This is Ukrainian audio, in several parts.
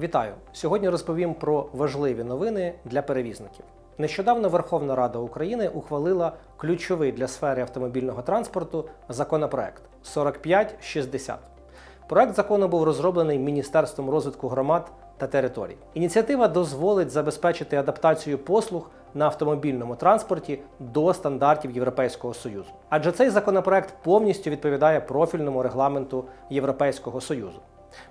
Вітаю! Сьогодні розповім про важливі новини для перевізників. Нещодавно Верховна Рада України ухвалила ключовий для сфери автомобільного транспорту законопроект 4560. Проект закону був розроблений Міністерством розвитку громад та територій. Ініціатива дозволить забезпечити адаптацію послуг на автомобільному транспорті до стандартів Європейського Союзу. Адже цей законопроект повністю відповідає профільному регламенту Європейського Союзу.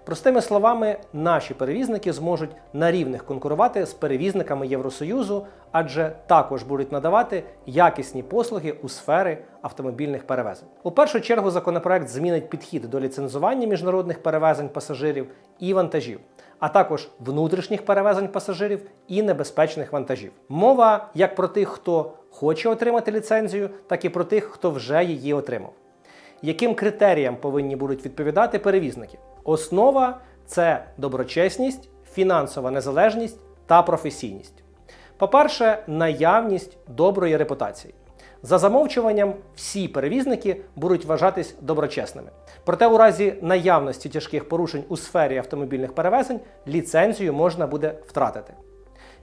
Простими словами, наші перевізники зможуть на рівних конкурувати з перевізниками Євросоюзу, адже також будуть надавати якісні послуги у сфері автомобільних перевезень. У першу чергу законопроект змінить підхід до ліцензування міжнародних перевезень пасажирів і вантажів, а також внутрішніх перевезень пасажирів і небезпечних вантажів. Мова як про тих, хто хоче отримати ліцензію, так і про тих, хто вже її отримав яким критеріям повинні будуть відповідати перевізники. Основа це доброчесність, фінансова незалежність та професійність. По-перше, наявність доброї репутації. За замовчуванням, всі перевізники будуть вважатись доброчесними. Проте, у разі наявності тяжких порушень у сфері автомобільних перевезень ліцензію можна буде втратити.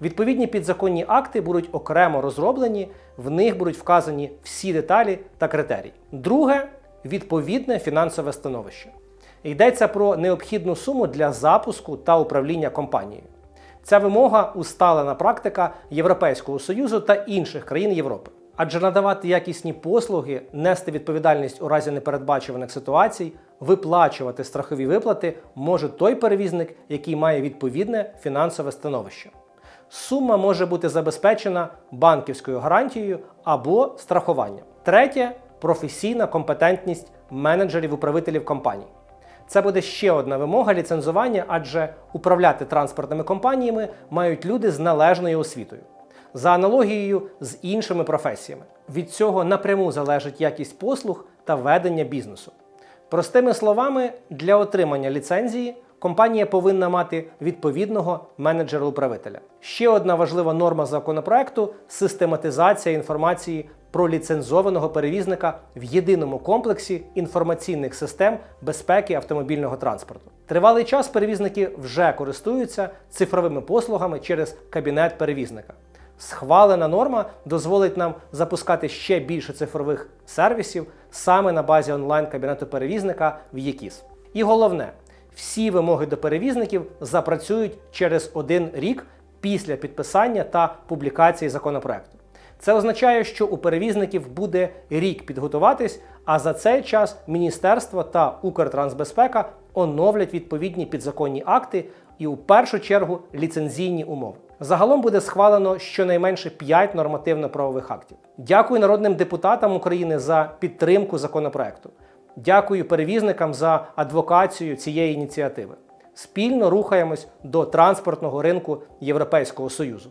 Відповідні підзаконні акти будуть окремо розроблені, в них будуть вказані всі деталі та критерії. Друге відповідне фінансове становище. Йдеться про необхідну суму для запуску та управління компанією. Ця вимога усталена практика Європейського Союзу та інших країн Європи. Адже надавати якісні послуги, нести відповідальність у разі непередбачуваних ситуацій, виплачувати страхові виплати може той перевізник, який має відповідне фінансове становище. Сума може бути забезпечена банківською гарантією або страхуванням. Третє професійна компетентність менеджерів-управителів компаній. Це буде ще одна вимога ліцензування, адже управляти транспортними компаніями мають люди з належною освітою. За аналогією з іншими професіями. Від цього напряму залежить якість послуг та ведення бізнесу. Простими словами, для отримання ліцензії компанія повинна мати відповідного менеджера-управителя. Ще одна важлива норма законопроекту систематизація інформації про ліцензованого перевізника в єдиному комплексі інформаційних систем безпеки автомобільного транспорту. Тривалий час перевізники вже користуються цифровими послугами через кабінет перевізника. Схвалена норма дозволить нам запускати ще більше цифрових сервісів саме на базі онлайн-кабінету перевізника в ЄКІС. І головне, всі вимоги до перевізників запрацюють через один рік після підписання та публікації законопроекту. Це означає, що у перевізників буде рік підготуватись, а за цей час Міністерство та Укртрансбезпека оновлять відповідні підзаконні акти і у першу чергу ліцензійні умови. Загалом буде схвалено щонайменше 5 нормативно-правових актів. Дякую народним депутатам України за підтримку законопроекту. Дякую перевізникам за адвокацію цієї ініціативи. Спільно рухаємось до транспортного ринку Європейського Союзу.